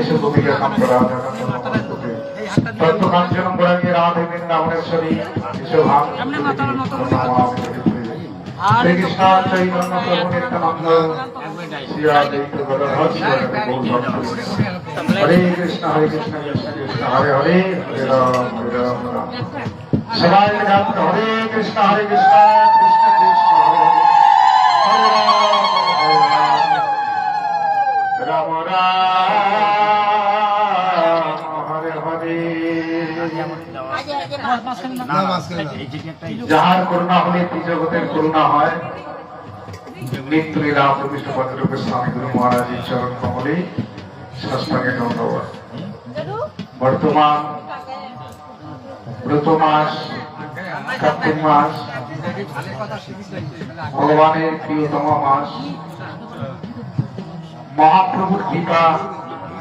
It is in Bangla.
কেশব গোপিকা কান্তরা তত্ত্বকাঞ্চনম বরাঙ্গী রাধে বৃন্দাবনেশ্বরী কেশভাং শ্রীকৃষ্ণ চৈতন্য প্রভু নিত্যানন্দ শ্রী আদ্বৈত গদাধর হরে কৃষ্ণ হরে কৃষ্ণ কৃষ্ণ কৃষ্ণ হরে হরে হরে রাম সবাই হরে কৃষ্ণ হরে কৃষ্ণ কৃষ্ণ কৃষ্ণ হরে হরে রাম যাহার করুণা হলে ত্রিজগতের করুণা হয়। স্বামী গুরু মহারাজের চরণ কমলে ধন্যবাদ। বর্তমান ব্রত মাস, কার্তিক মাস, ভগবানের প্রিয়তম মাস। মহাপ্রভুর কৃপা